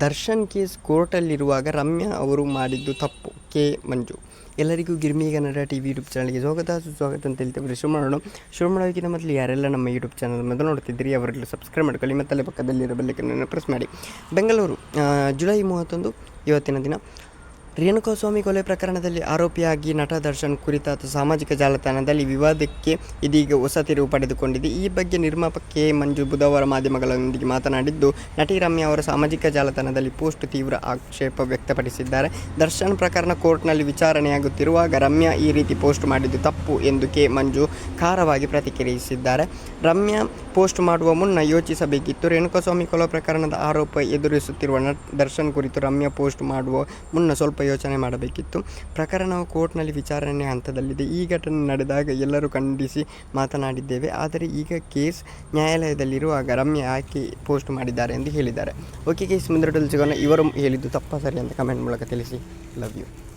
Darshan case ಕೋರ್ಟಲ್ಲಿರುವಾಗ Ramya ಅವರು ಮಾಡಿದ್ದು ತಪ್ಪು. ಕೆ. ಮಂಜು. ಎಲ್ಲರಿಗೂ Girmi Kannada T V YouTube ಚಾನಲ್ಗೆ ಸ್ವಾಗತ. ಸುಸ್ವಾಗತ ಅಂತ ಹೇಳ್ತೇವೆ ಶುರು ಮಾಡೋಣ ಶುರು ಮಾಡೋದಕ್ಕಿಂತ ಮೊದಲು ಯಾರೆಲ್ಲ ನಮ್ಮ ಯೂಟ್ಯೂಬ್ ಚಾನಲ್ ಮೊದಲು ನೋಡ್ತಿದ್ದೀರಿ ಅವರೆಲ್ಲ ಸಬ್ಸ್ಕ್ರೈಬ್ ಮಾಡ್ಕೊಳ್ಳಿ. ಮತ್ತಲ್ಲೇ ಪಕ್ಕದಲ್ಲಿರೋ ಬೆಲ್ಲಕ್ಕನ್ನು ಪ್ರೆಸ್ ಮಾಡಿ. ಬೆಂಗಳೂರು ಜುಲೈ ಮೂವತ್ತೊಂದು, ಇವತ್ತಿನ ದಿನ. ರೇಣುಕಾಸ್ವಾಮಿ ಕೊಲೆ ಪ್ರಕರಣದಲ್ಲಿ ಆರೋಪಿಯಾಗಿ ನಟ ದರ್ಶನ್ ಕುರಿತಾದ ಸಾಮಾಜಿಕ ಜಾಲತಾಣದಲ್ಲಿ ವಿವಾದಕ್ಕೆ ಇದೀಗ ಹೊಸ ತಿರುವು ಪಡೆದುಕೊಂಡಿದೆ. ಈ ಬಗ್ಗೆ ನಿರ್ಮಾಪಕ ಕೆ. ಮಂಜು ಬುಧವಾರ ಮಾಧ್ಯಮಗಳೊಂದಿಗೆ ಮಾತನಾಡಿದ್ದು, ನಟಿ ರಮ್ಯಾ ಅವರ ಸಾಮಾಜಿಕ ಜಾಲತಾಣದಲ್ಲಿ ಪೋಸ್ಟ್ ತೀವ್ರ ಆಕ್ಷೇಪ ವ್ಯಕ್ತಪಡಿಸಿದ್ದಾರೆ. ದರ್ಶನ್ ಪ್ರಕರಣ ಕೋರ್ಟ್ನಲ್ಲಿ ವಿಚಾರಣೆಯಾಗುತ್ತಿರುವಾಗ ರಮ್ಯಾ ಈ ರೀತಿ ಪೋಸ್ಟ್ ಮಾಡಿದ್ದು ತಪ್ಪು ಎಂದು ಕೆ. ಮಂಜು ಖಾರವಾಗಿ ಪ್ರತಿಕ್ರಿಯಿಸಿದ್ದಾರೆ. ರಮ್ಯಾ ಪೋಸ್ಟ್ ಮಾಡುವ ಮುನ್ನ ಯೋಚಿಸಬೇಕಿತ್ತು. ರೇಣುಕಾಸ್ವಾಮಿ ಕೊಲೆ ಪ್ರಕರಣದ ಆರೋಪ ಎದುರಿಸುತ್ತಿರುವ ನಟ್ ದರ್ಶನ್ ಕುರಿತು ರಮ್ಯಾ ಪೋಸ್ಟ್ ಮಾಡುವ ಮುನ್ನ ಸ್ವಲ್ಪ ಯೋಚನೆ ಮಾಡಬೇಕಿತ್ತು. ಪ್ರಕರಣವು ಕೋರ್ಟ್ನಲ್ಲಿ ವಿಚಾರಣೆ ಹಂತದಲ್ಲಿದೆ. ಈ ಘಟನೆ ನಡೆದಾಗ ಎಲ್ಲರೂ ಖಂಡಿಸಿ ಮಾತನಾಡಿದ್ದೇವೆ. ಆದರೆ ಈಗ ಕೇಸ್ ನ್ಯಾಯಾಲಯದಲ್ಲಿರುವಾಗ ರಮ್ಯ ಆಕೆ ಪೋಸ್ಟ್ ಮಾಡಿದ್ದಾರೆ ಎಂದು ಹೇಳಿದ್ದಾರೆ. ಓಕೆ ಕೇಸ್ ಮುಂದೆ ಸಿಗೋಣ ಇವರು ಹೇಳಿದ್ದು ತಪ್ಪ ಸರಿ ಅಂತ ಕಮೆಂಟ್ ಮೂಲಕ ತಿಳಿಸಿ. Love you.